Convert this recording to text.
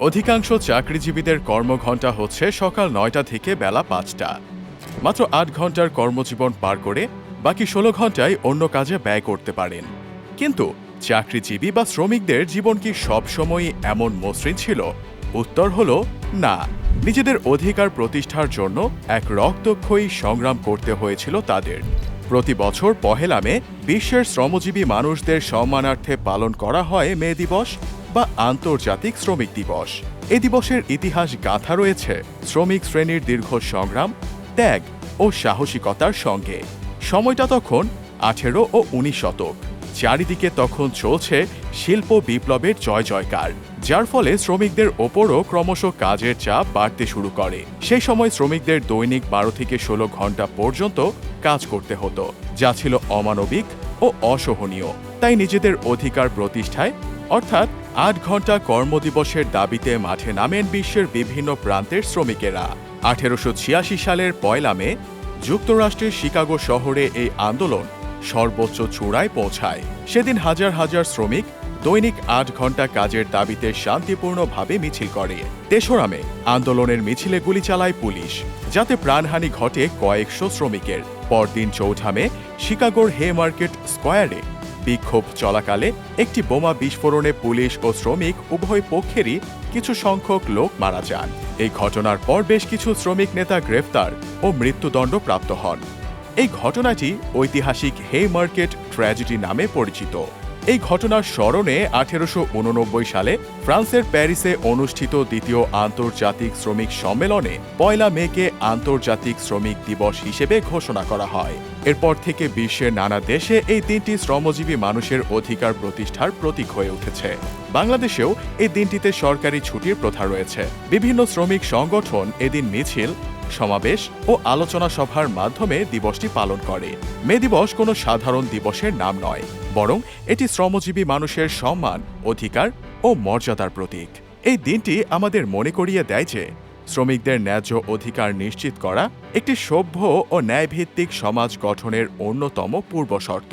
অধিকাংশ চাকরিজীবীদের কর্মঘণ্টা হচ্ছে সকাল নয়টা থেকে বেলা পাঁচটা। মাত্র আট ঘণ্টার কর্মজীবন পার করে বাকি ষোলো ঘন্টায় অন্য কাজে ব্যয় করতে পারেন। কিন্তু চাকরিজীবী বা শ্রমিকদের জীবন কি সবসময়ই এমন মসৃণ ছিল? উত্তর হলো, না। নিজেদের অধিকার প্রতিষ্ঠার জন্য এক রক্তক্ষয়ী সংগ্রাম করতে হয়েছিল তাদের। প্রতি বছর পহেলা মে বিশ্বের শ্রমজীবী মানুষদের সম্মানার্থে পালন করা হয় মে দিবস। বা আন্তর্জাতিক শ্রমিক দিবস। এ দিবসের ইতিহাস গাথা রয়েছে শ্রমিক শ্রেণির দীর্ঘ সংগ্রাম, ত্যাগ ও সাহসিকতার সঙ্গে। সময়টা তখন আঠেরো ও উনিশ শতক। চারিদিকে তখন চলছে শিল্প বিপ্লবের জয় জয়কার, যার ফলে শ্রমিকদের ওপরও ক্রমশ কাজের চাপ বাড়তে শুরু করে। সেই সময় শ্রমিকদের দৈনিক বারো থেকে ষোলো ঘণ্টা পর্যন্ত কাজ করতে হতো, যা ছিল অমানবিক ও অসহনীয়। তাই নিজেদের অধিকার প্রতিষ্ঠায় অর্থাৎ আট ঘণ্টা কর্মদিবসের দাবিতে মাঠে নামেন বিশ্বের বিভিন্ন প্রান্তের শ্রমিকেরা। আঠেরোশো ছিয়াশি সালের পয়লা মে যুক্তরাষ্ট্রের শিকাগো শহরে এই আন্দোলন সর্বোচ্চ চূড়ায় পৌঁছায়। সেদিন হাজার হাজার শ্রমিক দৈনিক আট ঘণ্টা কাজের দাবিতে শান্তিপূর্ণভাবে মিছিল করে। তেসরামে আন্দোলনের মিছিলে গুলি চালায় পুলিশ, যাতে প্রাণহানি ঘটে কয়েকশো শ্রমিকের। পরদিন চৌঠামে শিকাগোর হে মার্কেট স্কোয়ারে বিক্ষোভ চলাকালে একটি বোমা বিস্ফোরণে পুলিশ ও শ্রমিক উভয় পক্ষেরই কিছু সংখ্যক লোক মারা যান। এই ঘটনার পর বেশ কিছু শ্রমিক নেতা গ্রেফতার ও মৃত্যুদণ্ড প্রাপ্ত হন। এই ঘটনাটি ঐতিহাসিক হে মার্কেট ট্র্যাজেডি নামে পরিচিত। এই ঘটনার স্মরণে আঠেরোশো উননব্বই সালে ফ্রান্সের প্যারিসে অনুষ্ঠিত দ্বিতীয় আন্তর্জাতিক শ্রমিক সম্মেলনে পয়লা মেকে আন্তর্জাতিক শ্রমিক দিবস হিসেবে ঘোষণা করা হয়। এরপর থেকে বিশ্বের নানা দেশে এই দিনটি শ্রমজীবী মানুষের অধিকার প্রতিষ্ঠার প্রতীক হয়ে উঠেছে। বাংলাদেশেও এই দিনটিতে সরকারি ছুটির প্রথা রয়েছে। বিভিন্ন শ্রমিক সংগঠন এদিন মিছিল সমাবেশ ও আলোচনা সভার মাধ্যমে দিবসটি পালন করে। মে দিবস কোনো সাধারণ দিবসের নাম নয়, বরং এটি শ্রমজীবী মানুষের সম্মান, অধিকার ও মর্যাদার প্রতীক। এই দিনটি আমাদের মনে করিয়ে দেয় যে, শ্রমিকদের ন্যায্য অধিকার নিশ্চিত করা একটি সভ্য ও ন্যায়ভিত্তিক সমাজ গঠনের অন্যতম পূর্বশর্ত।